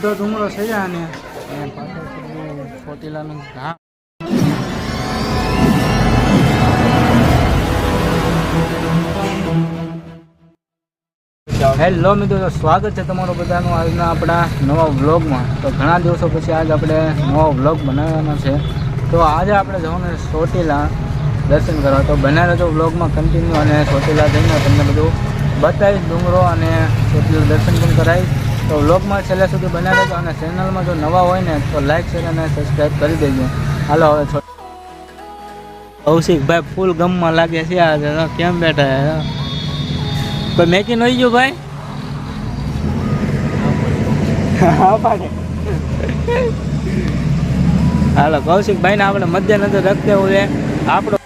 અડધો ડુંગરો છે અને ચોટીલાનું ધામ હેલો મિત્રો, તો સ્વાગત છે તમારું બધાનું આજના આપણા નવા વ્લોગમાં. તો ઘણા દિવસો પછી આજ આપણે નવો વ્લોગ બનાવવાનો છે. તો આજે આપણે જવાનું છે ચોટીલા દર્શન કરવા. તો બને રહેજો વ્લોગમાં કન્ટિન્યુ અને ચોટીલા જઈને તમને બધું બતાવીશ ડુંગરો અને ચોટીલા દર્શન પણ કરાવીશ. તો વ્લોગમાં છેલ્લે સુધી બને રહેજો અને ચેનલમાં જો નવા હોય ને, તો લાઈક શેર અને સબસ્ક્રાઈબ કરી દેજો. હાલો, હવે કૌશિકભાઈ ફૂલ ગમમાં લાગે છે આજે કેમ બેઠા કોઈ મેકી નહીં ગયું ભાઈ? હાલો કૌશિકભાઈ ને આપણે મધ્ય નજર રખતે હોય આપણો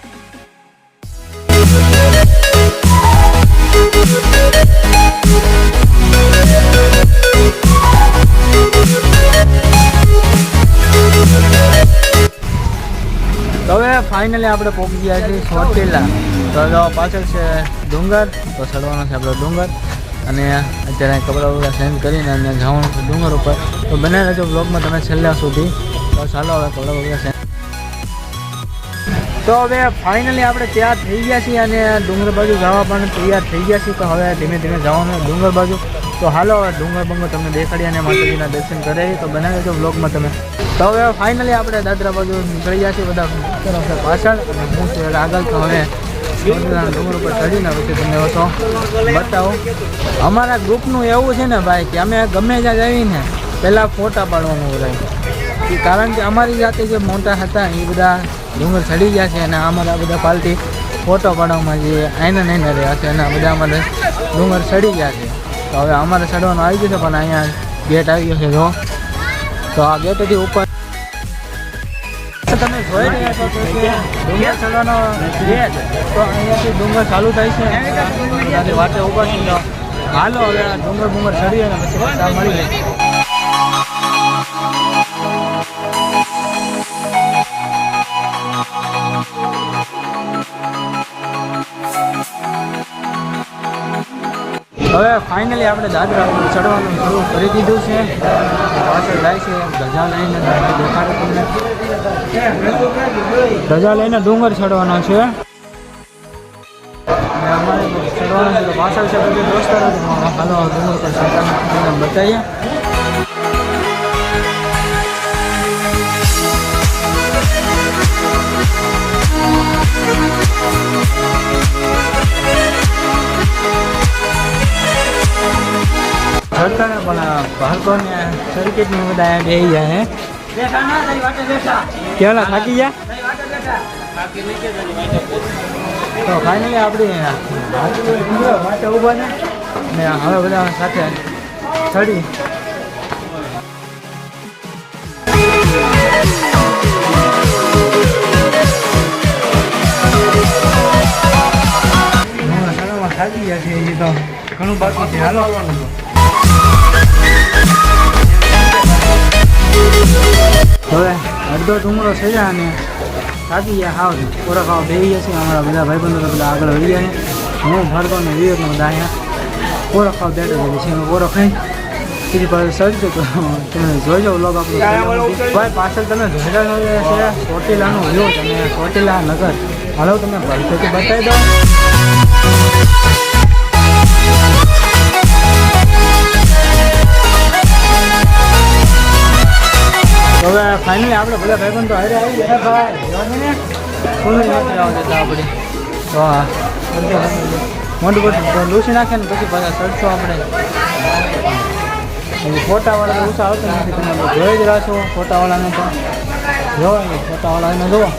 ફાઇનલી આપણે પહોંચી ગયા છીએ ચોટીલા તો જો પાછળ છે ડુંગર. તો ચડવાનો છે આપણો ડુંગર. અને અત્યારે કપડાં બપડા ચેન્જ કરીને અને જવાનું છે ડુંગર ઉપર. તો બને રહેજો બ્લોગમાં તમે છેલ્લા સુધી. તો ચાલો હવે કપડાં બપડા ચેન્જ તો હવે ફાઇનલી આપણે તૈયાર થઈ ગયા છીએ અને ડુંગર બાજુ જવા પણ તૈયાર થઈ ગયા છીએ. તો હવે ધીમે ધીમે જવાનું ડુંગર બાજુ. તો હાલો હવે ડુંગર બંગર તમને દેખાડી અને માતાજીના દર્શન કરાવી તો બનાવી દો બ્લોગમાં તમે. તો હવે ફાઇનલી આપણે દાદરા બાજુ નીકળી ગયા છીએ. બધા પાછળ અને હું છું આગળ. તો હવે ડુંગર ઉપર ચડીને પછી તમને ઓછો બતાવો. અમારા ગ્રુપનું એવું છે ને ભાઈ કે અમે ગમે ત્યાં જઈને પહેલાં ફોટા પાડવાનું બધા કારણ કે અમારી જાતે જે મોટા હતા એ બધા ડુંગર ચડી ગયા છે અને અમારા બધા પાલટી ફોટો પાડવામાં જે આઈના નહીં રહ્યા છે અને બધા અમારે ડુંગર ચડી ગયા છે. તો હવે અમારે ચડવાનું આવી ગયું છે, પણ અહીંયા ગેટ આવી ગયો છે, જો. તો આ ગેટથી ઉપર તમે જોઈ રહ્યા છો કે ડુંગર ચડવાનો ગેટ તો અહીંયાથી ડુંગર ચાલુ થાય છે. વાતે ઊભા છે હાલો હવે ડુંગર ડુંગર ચડી અને પછી મળી જાય હવે ફાઇનલી આપણે દાદરા ચડવાનું શરૂ કરી દીધું છે. પાછળ જાય છે ધજા લઈને ધજા લઈને ડુંગર ચડવાનો છે. અમારે ચડવાનું છે પાછળ છે બધી દોસ્તારો. હાલો, ડુંગર પર તમને ચડતાને પણ સર્કિટ સર્કિટની બધા બે ગયા હે? કેવલા થાકી ગયા? તો ફાઇનલી આપણી માટે ઊભા ને ને હવે બધા સાથે ચડી. થાકી ગયા છે એ તો ઘણું બાકી છે. હાલો. હવે અડધો ટુમરો છે અને થાકી ગયા હાવ ઓરો ખાવા બેસી ગયા છે અમારા બધા ભાઈબંધો તો બધા આગળ વળી ગયા છે. હું ભરતો ને વિવેકનો બધા અહીંયા ઓરો ખાવા બેઠો છે. અમે ઓરો ખાઈ. પછી પાસે સડજો તો તમે જોજો વ્લોગ આપણો. ભાઈ પાછળ તમે જોયેલા છે. ચોટીલાનો વ્યૂ તમે ચોટીલા નગર. હાલો તમે ભરતેથી બતાવી દો હવે ફાઇનલી આપણે બધા તો હારે આવી ગયા. ભાઈ ફૂલ નથી આવવા દેતા આપણે તો હા મોટું લૂસી નાખે ને પછી પાછા ચડશો આપણે. ફોટાવાળા તો ઓછા આવતા નથી, તમે જોઈ જ છો ફોટાવાળાને તો. જોવો ફોટાવાળાને જુઓ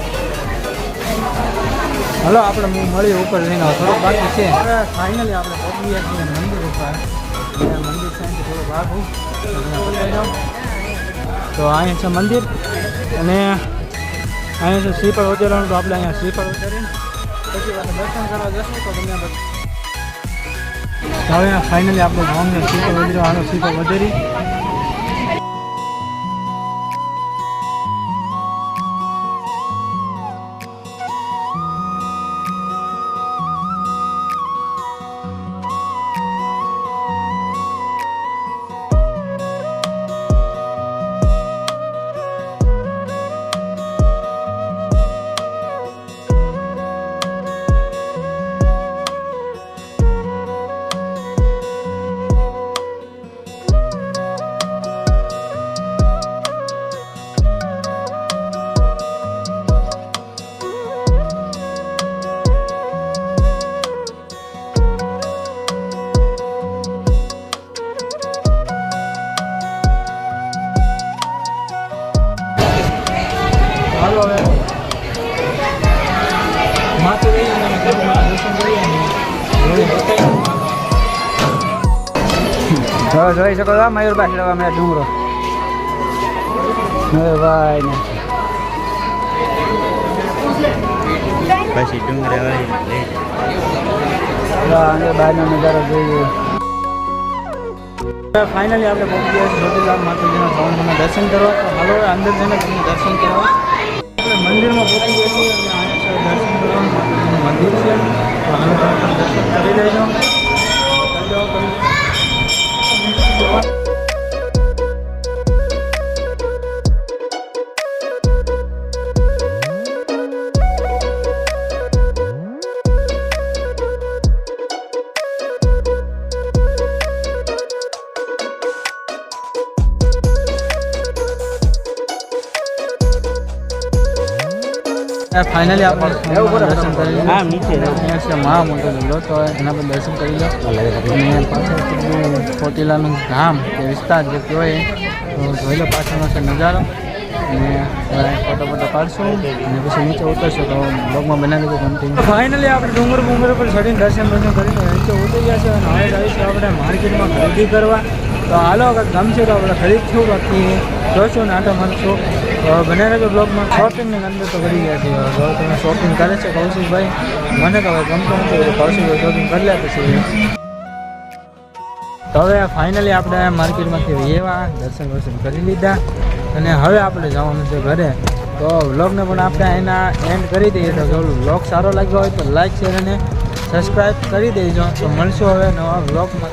હલો, આપણે હું મળીએ ઉપર લઈને. થોડુંક બાકી છે. ફાઇનલી આપણે પહોંચી મંદિર ઉપર. મંદિર છે થોડું ભાગ હું તો અહીંયા છે મંદિર. અને અહીંયા છે શ્રીફળ ઉતરવાનું તો આપણે અહીંયા શ્રીફળ ઉતરીને પછી દર્શન કરવા જશું તો તમને હવે ફાઇનલી આપણે ગામને શ્રીફળ વધેરવાનો શ્રીફળ વધેરી. હવે જોઈ શકો છો મયુરભાઈ ખેડવા મેં ડુંગરો. મયુરભાઈ ને. પછી ડુંગરે બહારનો નજારો જોઈએ ફાઇનલી આપણે પહોંચી ગયા જ્યોતિર્ગામ માતાજીના ભવનમાં દર્શન કરવા. તો હાલો અંદર જઈને તમને દર્શન કરવા. આપણે મંદિરમાં પહોંચી ગયા છીએ દર્શન કરવા મંદિર છે. કરી લેજો. ફાઇનલી આપણે દર્શન કરી. હા, નીચે. છે મહા મોટો લીલો તો એના પર દર્શન કરી લો. અને પાછળ ચોટીલાનું ગામ કે વિસ્તાર જે કહેવાય તો જોઈ લો પાછળનો છે નજારો. અને ફોટો ફોટો પાડશું. અને પછી નીચે ઉતરશું તો બ્લોગમાં બનાવી દીધું ગમતી ફાઇનલી આપણે ડુંગર ડુંગર પર ચડીને દર્શન દર્શન કરીને નીચે ઉતરી ગયા છે અને હવે આવીશું આપણે માર્કેટમાં ખરીદી કરવા. તો હાલો ગમશે તો આપણે ખરીદશું બાકી. જોશું ને આટો મારશું. તો બને રહેજો બ્લોગમાં શોપિંગની અંદર તો કરી ગયા છે. જો તમે શોપિંગ કરે છે કૌશિકભાઈ, મને તો હવે ગમતું નથી કૌશિકભાઈ શોપિંગ કરી લે પછી. તો હવે ફાઇનલી આપણે માર્કેટમાંથી એવા દર્શન વર્શન કરી લીધા. અને હવે આપણે જવાનું છે ઘરે. તો વ્લોગને પણ આપણે એના એન્ડ કરી દઈએ. તો જો વ્લોગ સારો લાગ્યો હોય તો લાઈક શેર અને સબસ્ક્રાઈબ કરી દેજો. તો મળશું હવે નવા વ્લોગમાં